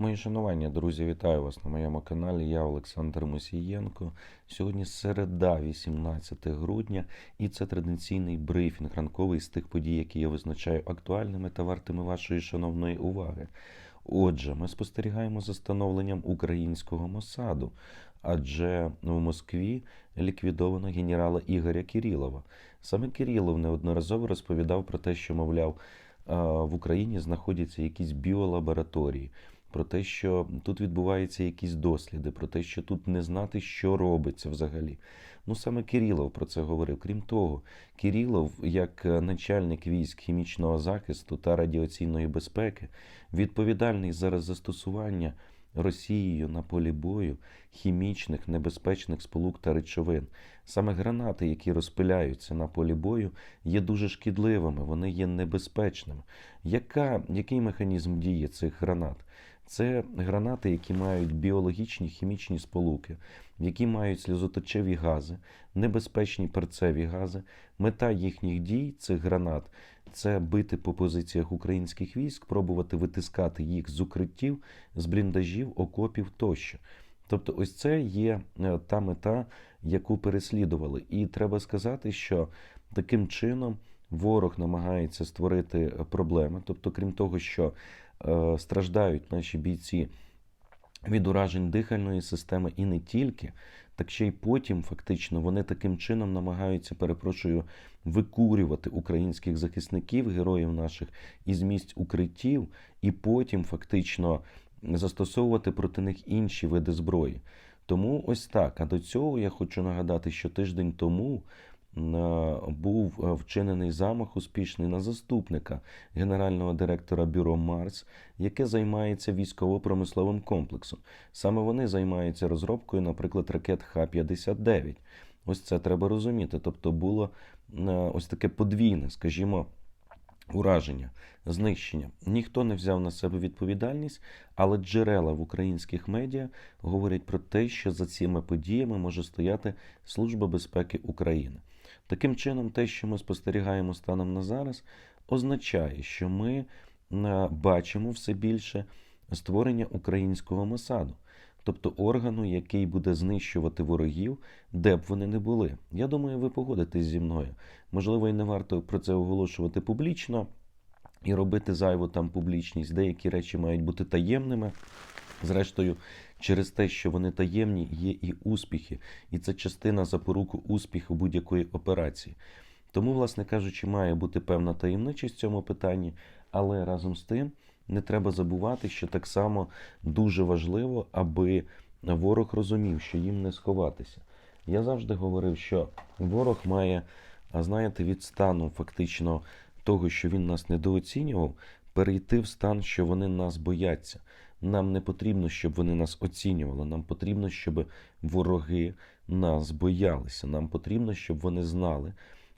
Мої шанування, друзі, вітаю вас на моєму каналі. Я Олександр Мосієнко. Сьогодні середа, 18 грудня, і це традиційний брифінг ранковий з тих подій, які я визначаю актуальними та вартими вашої шановної уваги. Отже, ми спостерігаємо за становленням українського Мосаду, адже в Москві ліквідовано генерала Ігоря Кірілова. Саме Кірілов неодноразово розповідав про те, що, мовляв, в Україні знаходяться якісь біолабораторії, про те, що тут відбуваються якісь досліди, про те, що тут не знати, що робиться взагалі. Ну саме Кирилов про це говорив. Крім того, Кирилов, як е, начальник військ хімічного захисту та радіаційної безпеки, відповідальний за застосування Росією на полі бою хімічних небезпечних сполук та речовин. Саме гранати, які розпиляються на полі бою, є дуже шкідливими, вони є небезпечними. Яка, який механізм дії цих гранат? Це гранати, які мають біологічні хімічні сполуки, які мають сльозоточеві гази, небезпечні перцеві гази. Мета їхніх дій цих гранат це бити по позиціях українських військ, пробувати витискати їх з укриттів, з бліндажів, окопів тощо. Тобто, ось це є е, та мета, яку переслідували. І треба сказати, що таким чином ворог намагається створити е, проблеми. Тобто, крім того, що страждають наші бійці від уражень дихальної системи і не тільки, так ще й потім, фактично, вони таким чином намагаються, перепрошую, викурювати українських захисників, героїв наших із місць укриттів, і потім фактично застосовувати проти них інші види зброї. Тому ось так. А до цього я хочу нагадати, що тиждень тому е, був е, вчинений замах успішний на заступника генерального директора бюро Марс, яке займається військово-промисловим комплексом. Саме вони займаються розробкою, наприклад, ракет Х-59. Ось це треба розуміти. Тобто було е, ось таке подвійне, скажімо, ураження, знищення. Ніхто не взяв на себе відповідальність, але джерела в українських медіа говорять про те, що за цими подіями може стояти Служба безпеки України. Таким чином, те, що ми спостерігаємо станом на зараз, означає, що ми е, бачимо все більше створення українського Мосаду. Тобто органу, який буде знищувати ворогів, де б вони не були. Я думаю, ви погодитесь зі мною. Можливо, і не варто про це оголошувати публічно і робити зайву там публічність. Деякі речі мають бути таємними. Зрештою, через те, що вони таємні, є і успіхи, і це частина запоруку успіху будь-якої операції. Тому, власне кажучи, має бути певна таємничість в цьому питанні, але разом з тим не треба забувати, що так само дуже важливо, аби ворог розумів, що їм не сховатися. Я завжди говорив, що ворог має, а знаєте, від стану фактично того, що він нас недооцінював, перейти в стан, що вони нас бояться. Нам не потрібно, щоб вони нас оцінювали. Нам потрібно, щоб вороги нас боялися. Нам потрібно, щоб вони знали,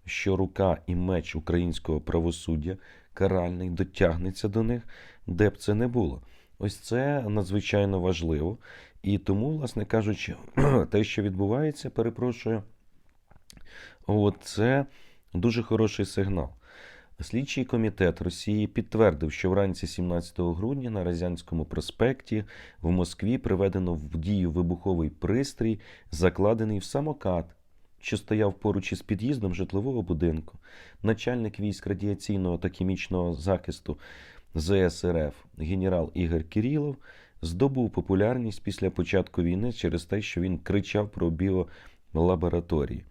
що рука і меч українського правосуддя каральний дотягнеться до них, де б це не було. Ось це надзвичайно важливо. І тому, власне кажучи, те, що відбувається, перепрошую, от це дуже хороший сигнал. Слідчий комітет Росії підтвердив, що вранці 17 грудня на Разянському проспекті в Москві приведено в дію вибуховий пристрій, закладений в самокат, що стояв поруч із під'їздом житлового будинку. Начальник військ радіаційного та хімічного захисту ЗСРФ генерал Ігор Кирилов здобув популярність після початку війни через те, що він кричав про біолабораторії.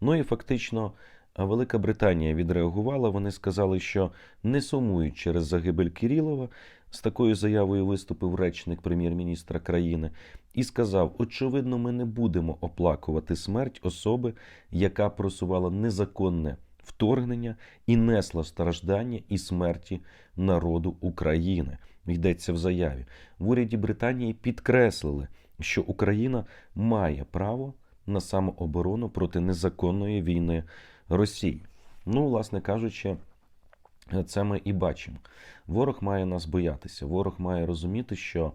Ну і фактично. А Велика Британія відреагувала. Вони сказали, що не сумують через загибель Кирилова. З такою заявою виступив речник прем'єр-міністра країни і сказав: очевидно, ми не будемо оплакувати смерть особи, яка просувала незаконне вторгнення і несла страждання і смерті народу України. Йдеться в заяві. В уряді Британії підкреслили, що Україна має право на самооборону проти незаконної війни. Росії. Ну, власне кажучи, це ми і бачимо. Ворог має нас боятися. Ворог має розуміти, що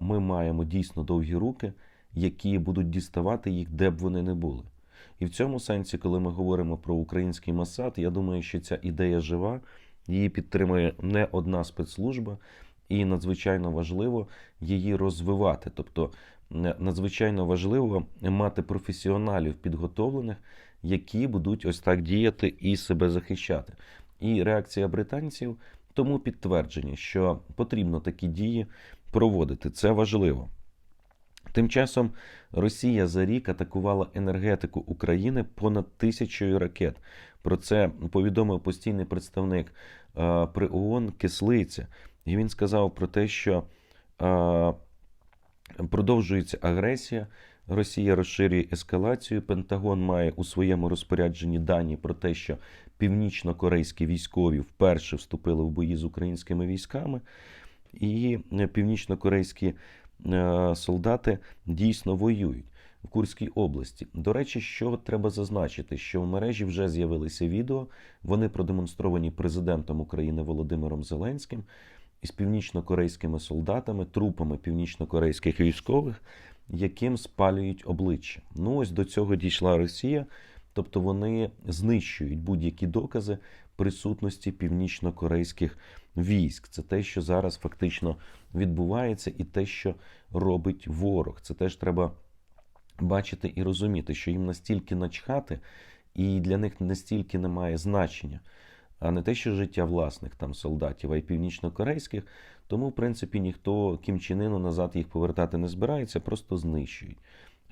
ми маємо дійсно довгі руки, які будуть діставати їх, де б вони не були. І в цьому сенсі, коли ми говоримо про український Масад, я думаю, що ця ідея жива, її підтримує не одна спецслужба. і надзвичайно важливо її розвивати. Тобто е, надзвичайно важливо мати професіоналів підготовлених, які будуть ось так діяти і себе захищати. І реакція британців тому підтвердження, що потрібно такі дії проводити. Це важливо. Тим часом Росія за рік атакувала енергетику України понад тисячою ракет. Про це повідомив постійний представник е, при ООН Кислиця. І він сказав про те, що е, продовжується агресія. Росія розширює ескалацію. Пентагон має у своєму розпорядженні дані про те, що північно-корейські військові вперше вступили в бої з українськими військами, і е, північно-корейські е, солдати дійсно воюють в Курській області. До речі, що треба зазначити, що в мережі вже з'явилися відео. Вони продемонстровані президентом України Володимиром Зеленським із північно-корейськими солдатами, трупами північно-корейських військових, яким спалюють обличчя. Ну ось до цього дійшла Росія. Тобто вони знищують будь-які докази присутності північно-корейських військ. Це те, що зараз фактично відбувається, і те, що робить ворог. Це теж треба бачити і розуміти, що їм настільки начхати, і для них настільки немає значення, а не те, що життя власних там солдатів, а й північно-корейських. Тому, в принципі, ніхто кімчинину назад їх повертати не збирається, просто знищують.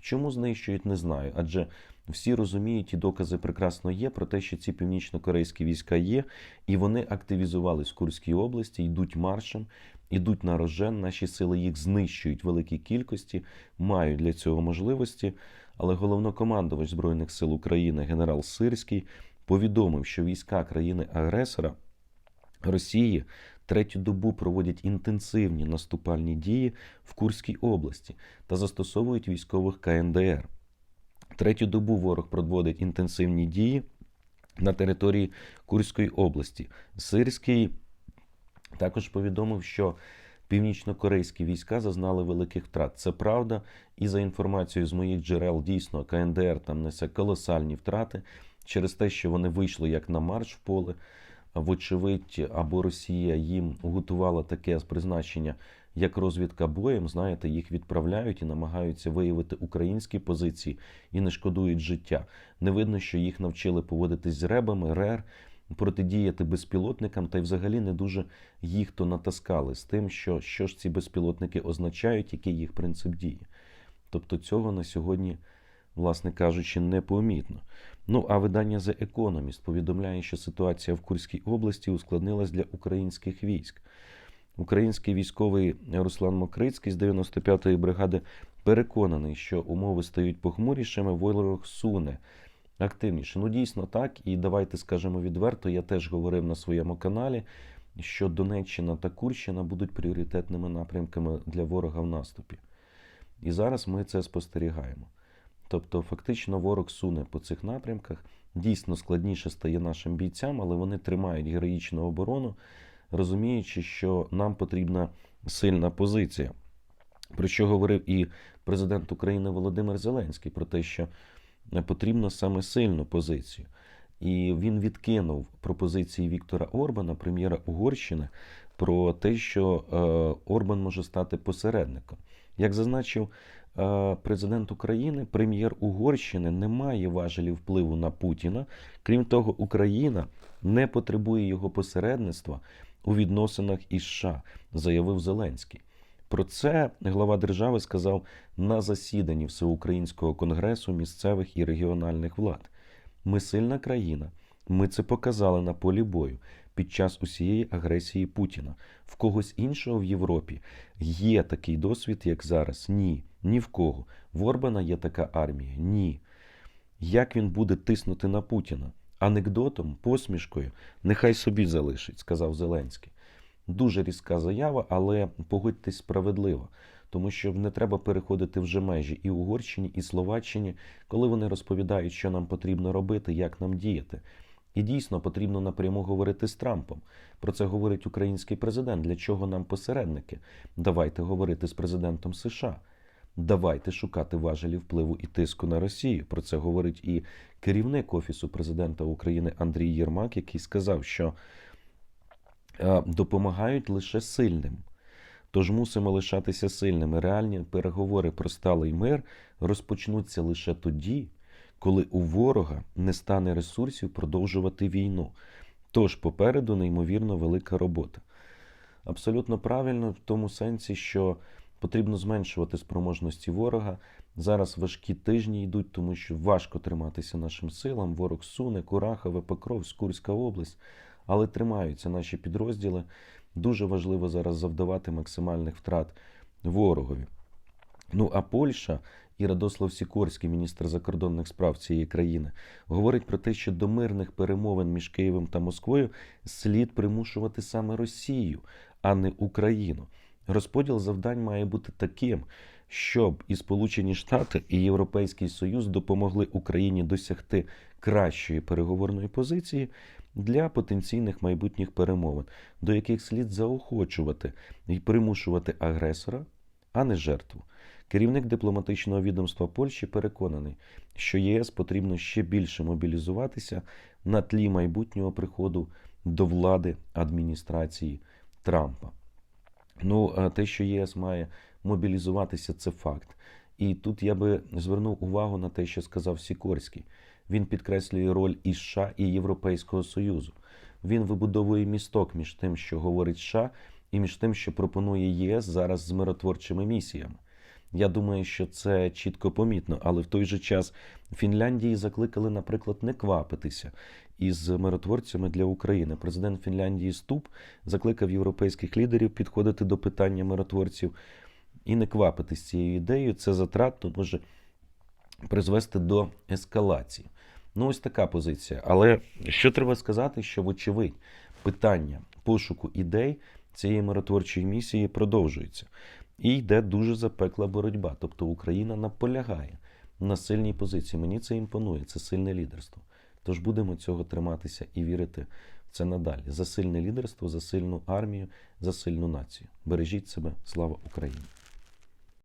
Чому знищують, не знаю. Адже всі розуміють, і докази прекрасно є про те, що ці північно-корейські війська є, і вони активізувались в Курській області, йдуть маршем, йдуть на рожен. Наші сили їх знищують в великій кількості, мають для цього можливості. Але головнокомандувач Збройних сил України генерал Сирський повідомив, що війська країни-агресора Росії третю добу проводять інтенсивні наступальні дії в Курській області та застосовують військових КНДР. Третю добу ворог проводить інтенсивні дії на території Курської області. Сирський також повідомив, що північно-корейські війська зазнали великих втрат. Це правда, і за інформацією з моїх джерел, дійсно КНДР там несе колосальні втрати через те, що вони вийшли як на марш в поле. Вочевидь, або Росія їм готувала таке призначення, як розвідка боєм. Знаєте, їх відправляють і намагаються виявити українські позиції і не шкодують життя. Не видно, що їх навчили поводитись з ребами, РЕР, протидіяти безпілотникам, та й взагалі не дуже їх то натаскали з тим, що, що ж ці безпілотники означають, який їх принцип дії. Тобто цього на сьогодні, власне кажучи, непомітно. Ну а видання The Economist повідомляє, що ситуація в Курській області ускладнилась для українських військ. Український військовий Руслан Мокрицький з 95-ї бригади переконаний, що умови стають похмурішими, ворог суне активніше. Ну, дійсно так. І давайте скажемо відверто, я теж говорив на своєму каналі, що Донеччина та Курщина будуть пріоритетними напрямками для ворога в наступі. І зараз ми це спостерігаємо. Тобто, фактично, ворог суне по цих напрямках. Дійсно складніше стає нашим бійцям, але вони тримають героїчну оборону, розуміючи, що нам потрібна сильна позиція. Про що говорив і президент України Володимир Зеленський, про те, що потрібно саме сильну позицію. І він відкинув пропозиції Віктора Орбана, прем'єра Угорщини, про те, що е, Орбан може стати посередником. Як зазначив президент України, прем'єр Угорщини не має важелів впливу на Путіна. Крім того, Україна не потребує його посередництва у відносинах із США, заявив Зеленський. Про це глава держави сказав на засіданні Всеукраїнського конгресу місцевих і регіональних влад. Ми сильна країна. Ми це показали на полі бою під час усієї агресії Путіна. В когось іншого в Європі є такий досвід, як зараз. Ні, ні в кого. В Орбана є така армія. Ні. Як він буде тиснути на Путіна? Анекдотом, посмішкою, нехай собі залишить, сказав Зеленський. Дуже різка заява, але погодьтесь справедливо, тому що не треба переходити вже межі і Угорщині, і Словаччині, коли вони розповідають, що нам потрібно робити, як нам діяти. І дійсно потрібно напряму говорити з Трампом. Про це говорить український президент. Для чого нам посередники? Давайте говорити з президентом США. Давайте шукати важелі впливу і тиску на Росію. Про це говорить і керівник Офісу президента України Андрій Єрмак, який сказав, що допомагають лише сильним. Тож мусимо лишатися сильними. Реальні переговори про сталий мир розпочнуться лише тоді, коли у ворога не стане ресурсів продовжувати війну. Тож попереду неймовірно велика робота. Абсолютно правильно в тому сенсі, що потрібно зменшувати спроможності ворога. Зараз важкі тижні йдуть, тому що важко триматися нашим силам. Ворог суне, Курахове, Покровськ, Курська область, але тримаються наші підрозділи. Дуже важливо зараз завдавати максимальних втрат ворогові. Ну а Польща і Радослав Сікорський, міністр закордонних справ цієї країни, говорить про те, що до мирних перемовин між Києвом та Москвою слід примушувати саме Росію, а не Україну. Розподіл завдань має бути таким, щоб і Сполучені Штати, і Європейський Союз допомогли Україні досягти кращої переговорної позиції для потенційних майбутніх перемовин, до яких слід заохочувати і примушувати агресора, а не жертву. Керівник дипломатичного відомства Польщі переконаний, що ЄС потрібно ще більше мобілізуватися на тлі майбутнього приходу до влади адміністрації Трампа. Ну, те, що ЄС має мобілізуватися, це факт. І тут я би звернув увагу на те, що сказав Сікорський. Він підкреслює роль і США, і Європейського Союзу. Він вибудовує місток між тим, що говорить США, і між тим, що пропонує ЄС зараз з миротворчими місіями. Я думаю, що це чітко помітно, але в той же час Фінляндії закликали, наприклад, не квапитися із миротворцями для України. Президент Фінляндії Ступ закликав європейських лідерів підходити до питання миротворців і не квапитись цією ідеєю. Це затратно може призвести до ескалації. Ну, ось така позиція. Але що треба сказати, що, вочевидь, питання пошуку ідей цієї миротворчої місії продовжується. І йде дуже запекла боротьба. Тобто Україна наполягає на сильній позиції. Мені це імпонує, це сильне лідерство. Тож будемо цього триматися і вірити в це надалі. За сильне лідерство, за сильну армію, за сильну націю. Бережіть себе, слава Україні!